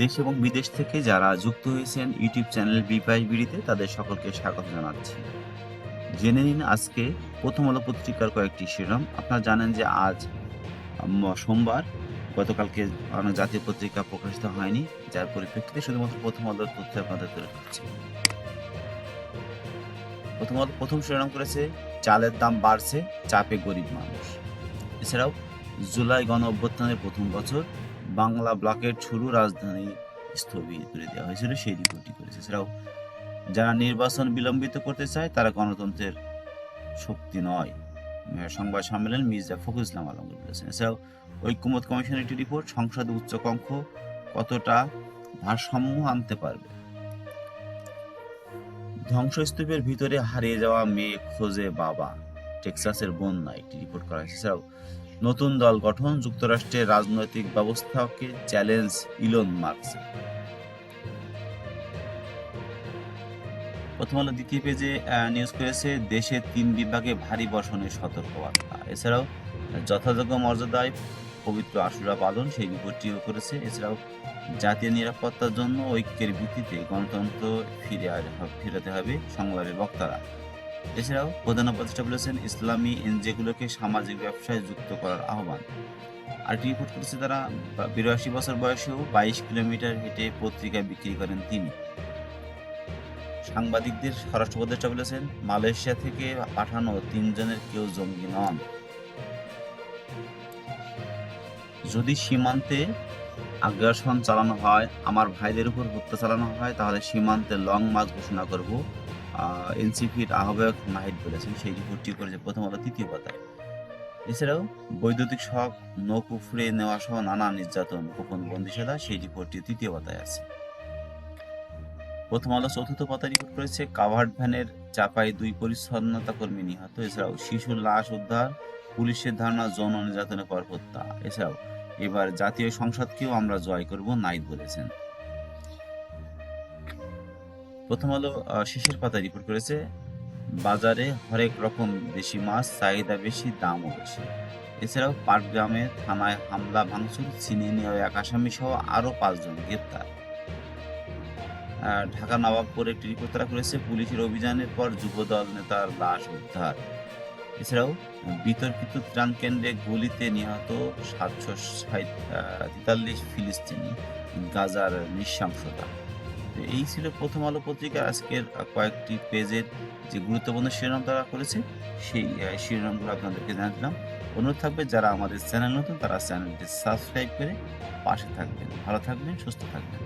দেশ এবং বিদেশ থেকে যারা যুক্ত হয়েছেন ইউটিউব চ্যানেল বিপাই বিড়িতে তাদের সকলকে স্বাগত জানাচ্ছি। জেনে নিন আজকে প্রথম আলো পত্রিকার কয়েকটি শিরোনাম। আপনারা জানেন যে আজ সোমবার, গতকালকে জাতীয় পত্রিকা প্রকাশিত হয়নি, যার পরিপ্রেক্ষিতে শুধুমাত্র প্রথম আলোর তথ্য আপনাদের তুলে ধরছি। প্রথম প্রথম শিরোনাম করেছে, চালের দাম বাড়ছে, চাপে গরিব মানুষ। এছাড়াও জুলাই গণ অভ্যুত্থানের প্রথম বছর বাংলা ব্লকের শুরু রাজধানী স্থগিত করে দেওয়া হয়েছিল, সেই রিপোর্টটি করেছে। এছাড়াও যারা নির্বাচন বিলম্বিত করতে চায়, তারা গণতন্ত্রের শক্তি নয়। সংবাদ সম্মেলন মির্জা ফখরুল ইসলাম আলমগীর বলেছেন। এছাড়াও ঐক্যমত কমিশনের একটি রিপোর্ট সংসদে উচ্চকক্ষ কতটা ভারসাম্য আনতে পারবে? ধ্বংসস্তূপের ভিতরে হারিয়ে যাওয়া মেয়ে খোঁজে বাবা। টেক্সাসের বন্যা একটি রিপোর্ট করা হয়েছে। এছাড়াও নতুন দল গঠন যুক্তরাষ্ট্রের রাজনৈতিক ব্যবস্থাকে চ্যালেঞ্জ ইলন মার্কসের প্রথম আলো দ্বিতীয় পেজে নিউজ করেছে দেশে তিন বিভাগে ভারী বর্ষণের সতর্কবার্তা। এছাড়াও, যথাযোগ্য মর্যাদায় পবিত্র আশুরা পালন সেই রিপোর্টটিও করেছে। এছাড়াও, জাতীয় নিরাপত্তার জন্য ঐক্যের ভিত্তিতে গণতন্ত্র ফিরে ফিরাতে হবে সংলাপের বক্তারা। এছাড়াও প্রধান উপদেষ্টা বলেছেন, ইসলামী এনজিওগুলোকে সামাজিক ব্যবসায় যুক্ত করার আহ্বান। আরেকটি রিপোর্ট করেছে তারা, বিরাশি বছর বয়সেও বাইশ কিলোমিটার হেঁটে পত্রিকা বিক্রি করেন তিনি। সাংবাদিকদের স্বরাষ্ট্র উপদেষ্টা বলেছেন, মালয়েশিয়া থেকে পাঠানো তিনজনের কেউ জঙ্গি নন। যদি সীমান্তে আগ্রাসন চালানো হয়, আমার ভাইদের উপর হত্যা চালানো হয়, তাহলে সীমান্তে লং মার্চ ঘোষণা করব। এনসিপির আহ্বায়ক নাহিদ বলেছেন, সেই রিপোর্টটি করেছে প্রথম আলো তৃতীয় পাতায়। এছাড়াও বৈদ্যুতিক শখ উফড়ে নেওয়া সহ নানা নির্যাতন, গোপন বন্দিশালা, সেই রিপোর্টটি তৃতীয় পাতায় আছে। প্রথম আলো চতুর্থ পাতায় রিপোর্ট করেছে, কাভার্ড ভ্যানের চাপায় দুই পরিচ্ছন্নতা কর্মী নিহত। এছাড়াও শিশুর লাশ উদ্ধার, পুলিশের ধারণা যৌন নির্যাতনের পর হত্যা। এছাড়াও এবার জাতীয় সংসদকেও আমরা জয় করব নাইদ বলেছেন। প্রথম আলো শেষের পাতায় রিপোর্ট করেছে, বাজারে হরেক রকম দেশি মাছ, চাহিদা বেশি, দামও বেশি। এছাড়াও পাটগ্রামে থানায় হামলা, ভাঙচুর, ছিনিয়ে নেওয়া এক আসামি সহ আরও পাঁচজন গ্রেপ্তার। ঢাকা নবাবপুরে একটি রিপোর্ট তারা করেছে, পুলিশের অভিযানের পর যুবদল নেতার লাশ উদ্ধার। এছাড়াও, বিতর্কিত ত্রাণ কেন্দ্রে গুলিতে নিহত সাতশো তেতাল্লিশ ফিলিস্তিনি গাজার নৃশংসতা। এই ছিল প্রথম আলো পত্রিকার আজকের কয়েকটি পেজের যে গুরুত্বপূর্ণ শিরোনাম তারা করেছে, সেই শিরোনামগুলো আপনাদেরকে জানালাম অনুরোধ থাকবে যারা আমাদের চ্যানেল নতুন, তারা চ্যানেলটি সাবস্ক্রাইব করে পাশে থাকবেন। ভালো থাকবেন, সুস্থ থাকবেন।